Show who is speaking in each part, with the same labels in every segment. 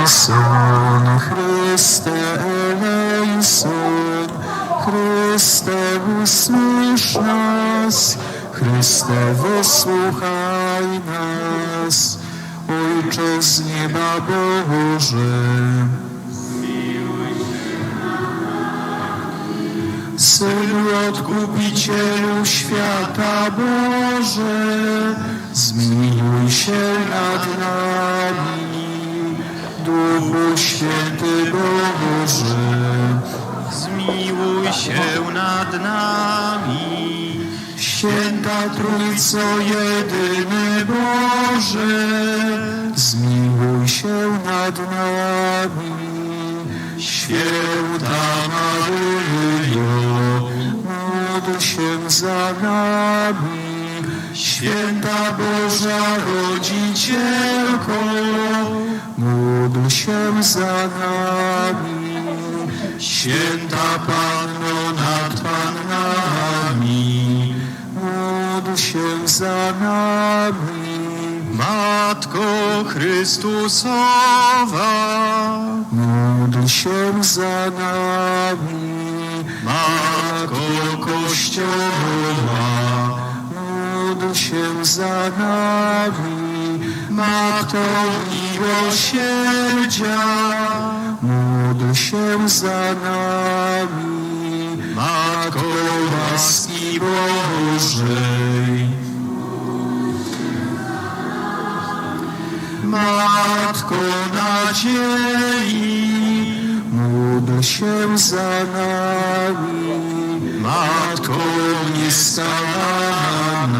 Speaker 1: Eleison, Chryste eleison, Chryste usłysz nas, Chryste wysłuchaj nas, Ojcze z nieba Boże. Synu Odkupicielu świata Boże, zmiłuj się nad nami. Duchu Święty Boże,
Speaker 2: Zmiłuj się nad nami.
Speaker 1: Święta Trójco jedyny Boże, zmiłuj się nad nami. Święta Maryjo, módl się za nami. Święta Boża Rodzicielko, módl się za nami. Święta Panno nad Pannami, módl się za nami.
Speaker 2: Matko Chrystusowa,
Speaker 1: Módl się za nami,
Speaker 2: Matko
Speaker 1: Kościoła. Módl się za nami, Matko miłosierdzia. Módl się za nami,
Speaker 2: Matko
Speaker 1: łaski Bożej. Matko nadziei, módl się za nami. Matko nieskalana,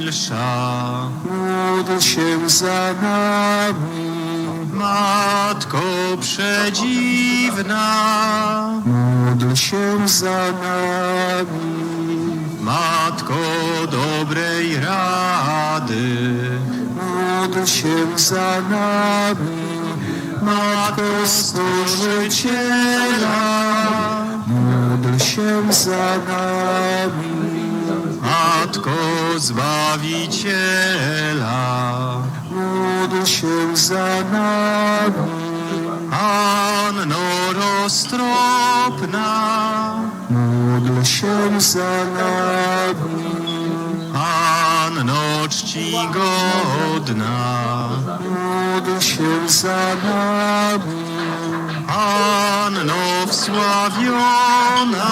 Speaker 1: Módl się za nami,
Speaker 2: Matko przedziwna,
Speaker 1: módl się za nami.
Speaker 2: Matko dobrej rady,
Speaker 1: Módl się za nami, Matko Stworzyciela. Módl się za nami,
Speaker 2: Matko Zbawiciela,
Speaker 1: módl się za nami.
Speaker 2: Anno roztropna,
Speaker 1: Módl się za nami,
Speaker 2: Anno czcigodna,
Speaker 1: módl się za nami,
Speaker 2: Anno wsławiona,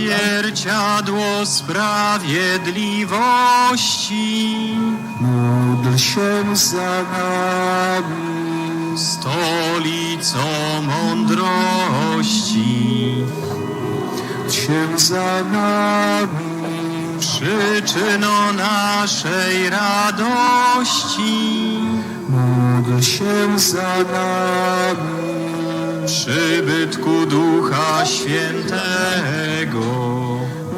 Speaker 2: zwierciadło sprawiedliwości,
Speaker 1: módl się za nami,
Speaker 2: stolicą mądrości,
Speaker 1: się za nami,
Speaker 2: przyczyną naszej radości,
Speaker 1: módl się za nami.
Speaker 2: Przybytku Ducha Świętego,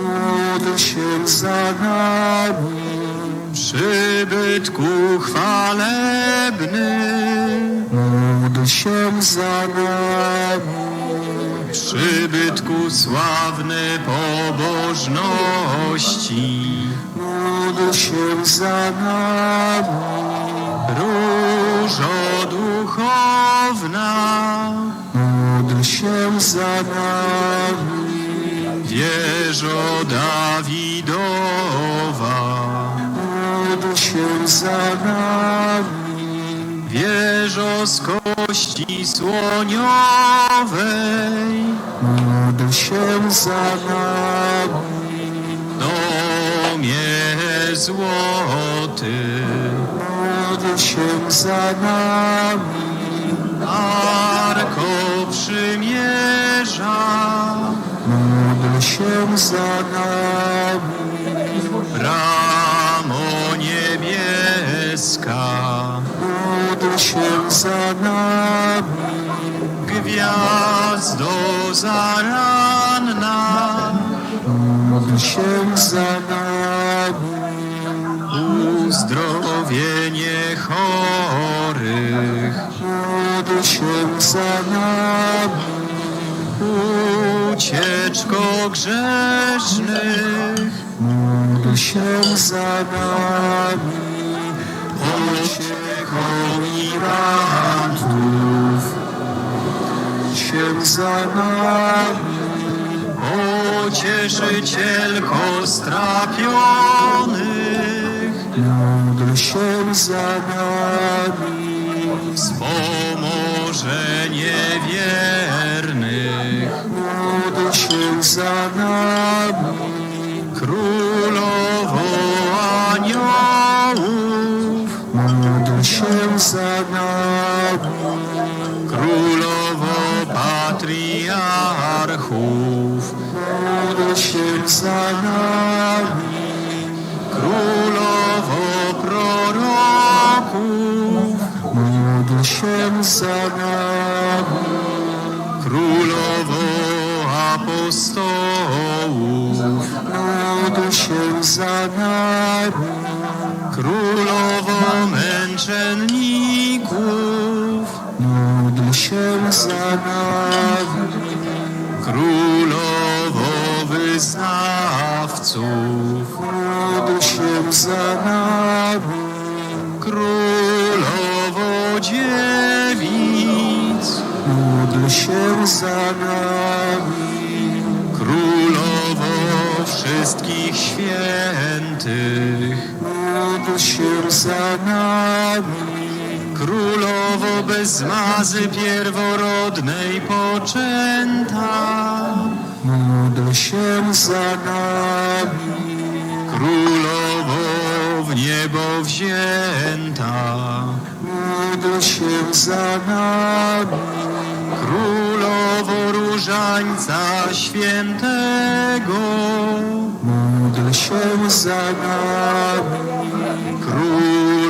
Speaker 1: Módl się za nami,
Speaker 2: przybytku chwalebny,
Speaker 1: módl się za nami,
Speaker 2: przybytku sławny pobożności,
Speaker 1: módl się za nami,
Speaker 2: różo duchowna,
Speaker 1: módl się za nami,
Speaker 2: wieżo Dawidowa,
Speaker 1: módl się za nami,
Speaker 2: Wieżo z kości słoniowej,
Speaker 1: módl się za nami,
Speaker 2: domie złoty,
Speaker 1: módl się za nami, się za nami,
Speaker 2: ramo niebieska,
Speaker 1: módl się za nami,
Speaker 2: gwiazdo zaranna,
Speaker 1: módl się za nami,
Speaker 2: uzdrowienie chorych,
Speaker 1: módl się za nami,
Speaker 2: ucieczko grzesznych,
Speaker 1: się za nami, pociechą migrantów, się za nami,
Speaker 2: pocieszycielko strapionych,
Speaker 1: módl się za nami, się za nami,
Speaker 2: królowo aniołów,
Speaker 1: módl się za nami,
Speaker 2: królowo patriarchów,
Speaker 1: módl się za nami,
Speaker 2: królowo proroków,
Speaker 1: módl się za nami,
Speaker 2: królowo apostołów,
Speaker 1: módl się za nami,
Speaker 2: królowo męczenników,
Speaker 1: módl się za nami,
Speaker 2: królowo wyznawców,
Speaker 1: módl się za nami,
Speaker 2: królowo dziewic,
Speaker 1: módl się za nami,
Speaker 2: wszystkich świętych,
Speaker 1: módl się za nami,
Speaker 2: królowo bez zmazy pierworodnej poczęta,
Speaker 1: módl się za nami,
Speaker 2: królowo w niebo wzięta,
Speaker 1: módl się za nami,
Speaker 2: królowo różańca świętego,
Speaker 1: módl się za nami,
Speaker 2: królowo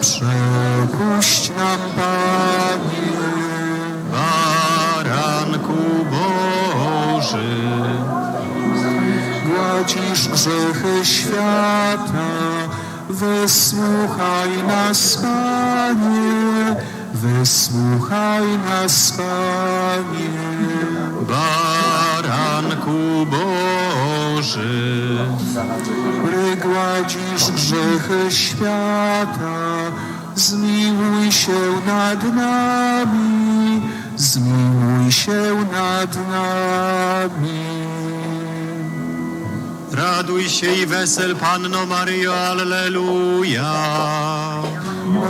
Speaker 1: przepuść nam, Panie.
Speaker 2: baranku Boży,
Speaker 1: Gładzisz grzechy świata, wysłuchaj nas, Panie, wysłuchaj nas, Panie.
Speaker 2: baranku Boży,
Speaker 1: który gładzisz grzechy świata, nad nami, zmiłuj się nad nami.
Speaker 2: raduj się i wesel Panno Maryjo, Alleluja.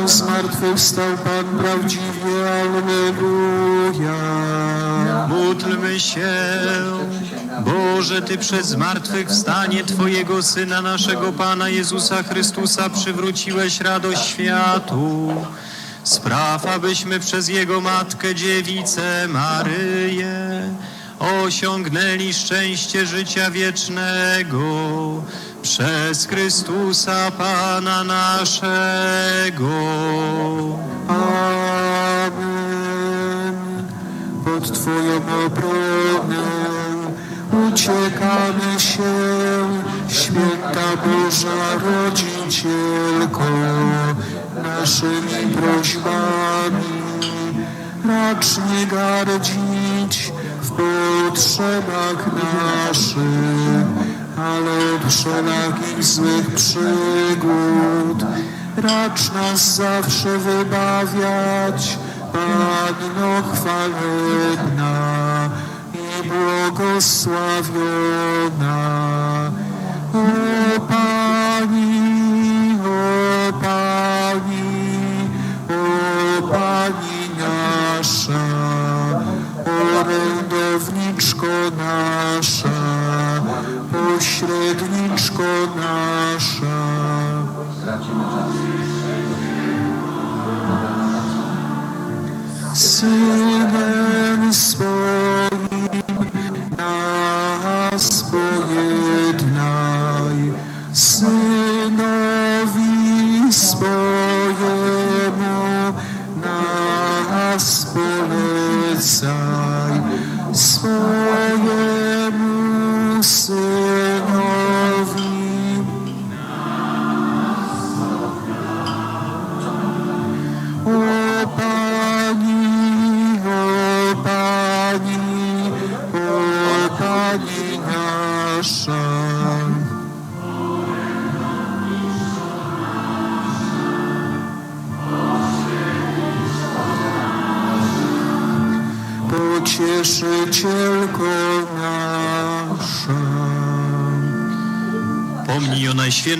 Speaker 1: O zmartwychwstał Pan prawdziwie, Alleluja.
Speaker 2: Módlmy się, Boże, Ty przez zmartwychwstanie Twojego Syna, naszego Pana Jezusa Chrystusa przywróciłeś radość światu. Spraw, abyśmy przez Jego Matkę Dziewicę Maryję osiągnęli szczęście życia wiecznego przez Chrystusa Pana naszego.
Speaker 1: Amen. pod Twoją obronę. Uciekamy się, święta Boża Rodzicielko, naszymi prośbami. Racz nie gardzić w potrzebach naszych, ale od wszelakich złych przygód. Racz nas zawsze wybawiać, Panno chwalebna i błogosławiona. O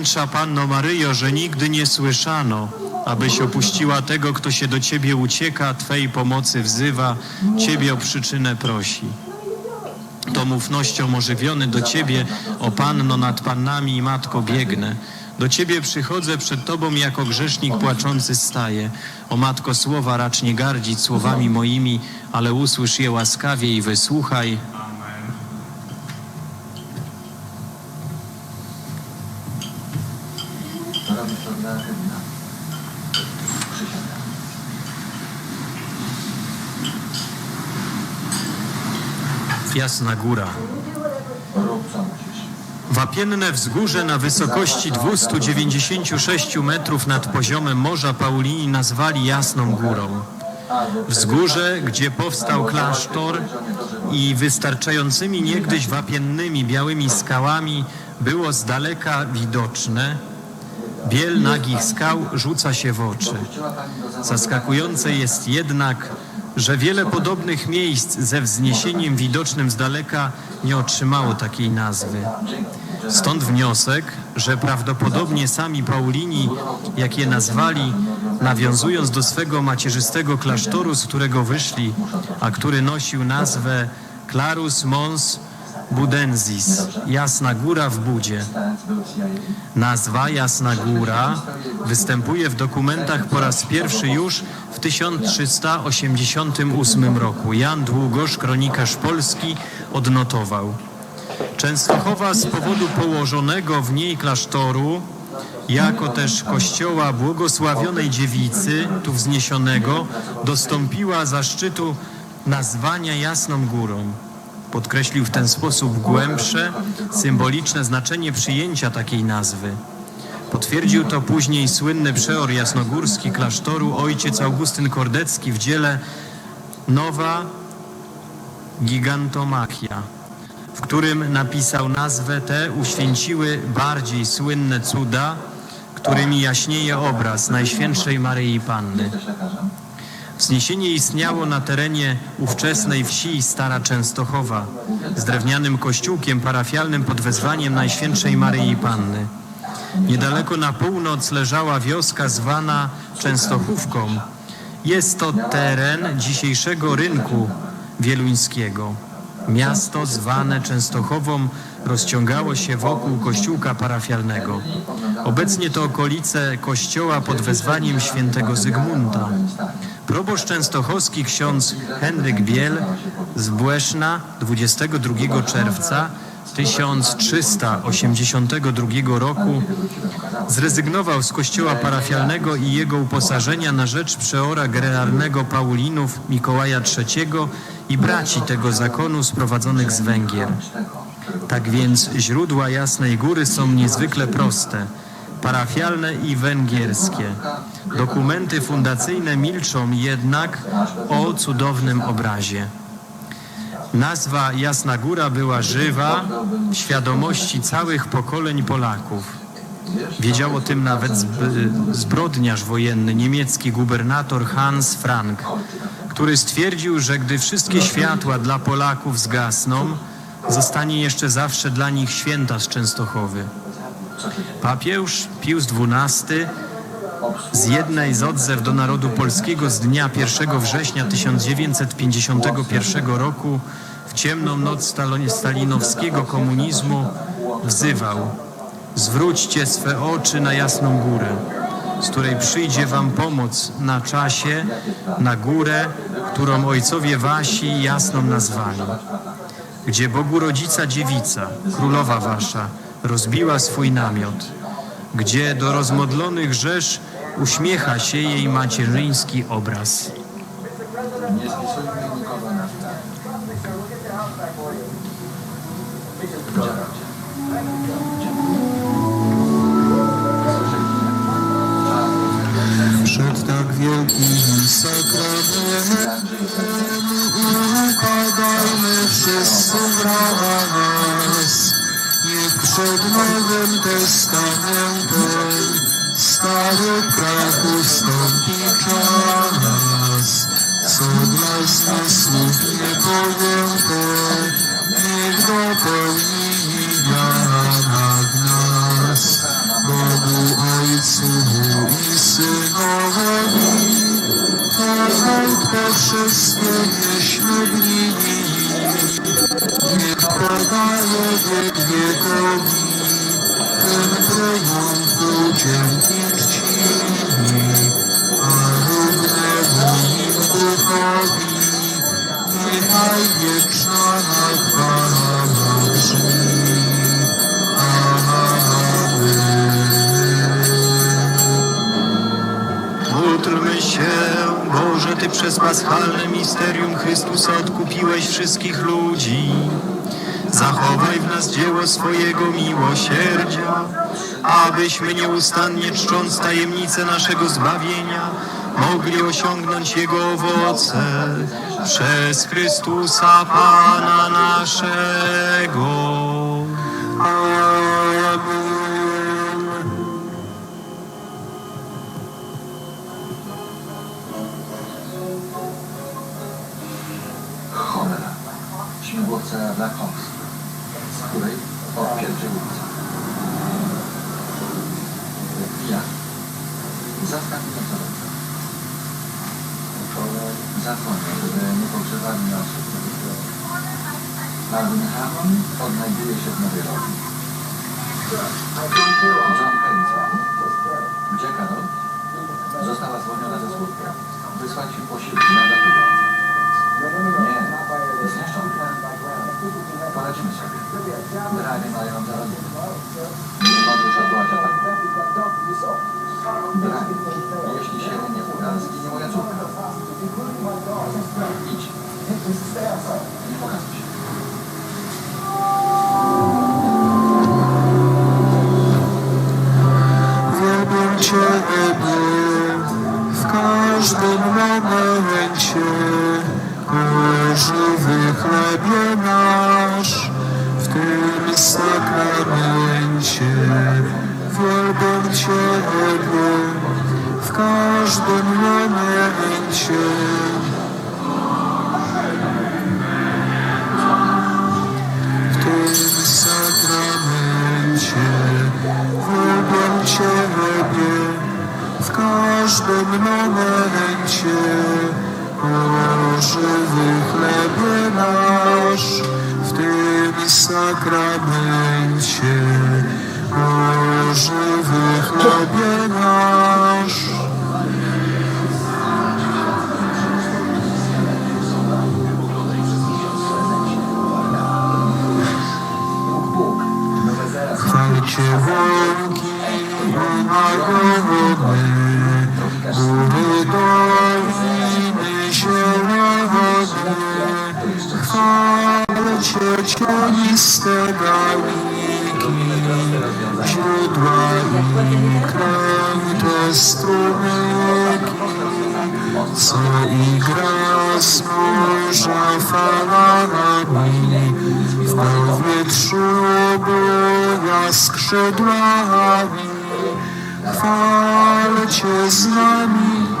Speaker 2: Najświętsza Panno Maryjo, że nigdy nie słyszano, abyś opuściła tego, kto się do Ciebie ucieka, Twej pomocy wzywa, Ciebie o przyczynę prosi. Tą ufnością ożywiony do Ciebie, o Panno nad Pannami i Matko biegnę. Do Ciebie przychodzę przed Tobą jako grzesznik płaczący staję. O Matko słowa racz nie gardzić słowami moimi, ale usłysz je łaskawie i wysłuchaj. Jasna Góra. Wapienne wzgórze na wysokości 296 metrów nad poziomem Morza Paulini nazwali Jasną Górą. Wzgórze, gdzie powstał klasztor i wystarczającymi niegdyś wapiennymi białymi skałami było z daleka widoczne, biel nagich skał rzuca się w oczy. Zaskakujące jest jednak, że wiele podobnych miejsc ze wzniesieniem widocznym z daleka nie otrzymało takiej nazwy. Stąd wniosek, że prawdopodobnie sami Paulini, jak je nazwali, nawiązując do swego macierzystego klasztoru, z którego wyszli, a który nosił nazwę Clarus Mons Budensis, Jasna Góra w Budzie. Nazwa Jasna Góra występuje w dokumentach po raz pierwszy już w 1388 roku. Jan Długosz, kronikarz polski, odnotował. Częstochowa z powodu położonego w niej klasztoru, jako też kościoła błogosławionej dziewicy, tu wzniesionego, dostąpiła zaszczytu nazwania Jasną Górą. Podkreślił w ten sposób głębsze, symboliczne znaczenie przyjęcia takiej nazwy. Potwierdził to później słynny przeor jasnogórski klasztoru ojciec Augustyn Kordecki w dziele Nowa Gigantomachia, w którym napisał nazwę tę uświęciły bardziej słynne cuda, którymi jaśnieje obraz Najświętszej Maryi Panny. Wzniesienie istniało na terenie ówczesnej wsi Stara Częstochowa z drewnianym kościółkiem parafialnym pod wezwaniem Najświętszej Maryi Panny. Niedaleko na północ leżała wioska zwana Częstochówką. Jest to teren dzisiejszego rynku wieluńskiego. Miasto zwane Częstochową rozciągało się wokół kościółka parafialnego. Obecnie to okolice kościoła pod wezwaniem świętego Zygmunta. Proboszcz częstochowski ksiądz Henryk Biel z Błeszna 22 czerwca 1382 roku zrezygnował z kościoła parafialnego i jego uposażenia na rzecz przeora generalnego Paulinów Mikołaja III i braci tego zakonu sprowadzonych z Węgier. Tak więc źródła Jasnej Góry są niezwykle proste, parafialne i węgierskie. Dokumenty fundacyjne milczą jednak o cudownym obrazie. Nazwa Jasna Góra była żywa w świadomości całych pokoleń Polaków. Wiedział o tym nawet zb- zbrodniarz wojenny, niemiecki gubernator Hans Frank, który stwierdził, że gdy wszystkie światła dla Polaków zgasną, zostanie jeszcze zawsze dla nich święta z Częstochowy. Papież Pius XII z jednej z odzew do narodu polskiego z dnia 1 września 1951 roku w ciemną noc stalinowskiego komunizmu wzywał Zwróćcie swe oczy na jasną górę, z której przyjdzie wam pomoc na czasie, na górę, którą ojcowie wasi jasną nazwali gdzie Bogu Rodzica Dziewica, Królowa Wasza, rozbiła swój namiot, gdzie do rozmodlonych rzesz uśmiecha się jej macierzyński obraz.
Speaker 1: Przed tak wielkim sakramentem upadajmy wszyscy wraz. Niech przed Nowym Testamentem stary praw ustąpi czas. Co dla zmysłów niepojęte, niech dopełni
Speaker 2: odkupiłeś wszystkich ludzi. Zachowaj w nas dzieło swojego miłosierdzia, abyśmy nieustannie czcząc tajemnicę naszego zbawienia, mogli osiągnąć Jego owoce przez Chrystusa Pana naszego.
Speaker 1: Amen.
Speaker 3: Śmigłowce dla Koks, z której odpierdzielica. Ja. Zastaw. Wczoraj zadzwonię, żeby nie pogrzebali osób. Marvin Hammond odnajduje się w Nowej Roli. John. Gdzie Karol? Została zwolniona ze służby. Wysłać ci posiłki na pieniądze. Poradzimy sobie. Dragi mają zarobić. Nie odwołać ataku. Dragi, jeśli się nie uda, zginie moja córka. Idź. Nie pokazuj się.
Speaker 1: Ciebie w każdym momencie, sakramencie O żywy chlebie nasz morza falami, w powietrzu buja skrzydłami, chwalę Cię z nami.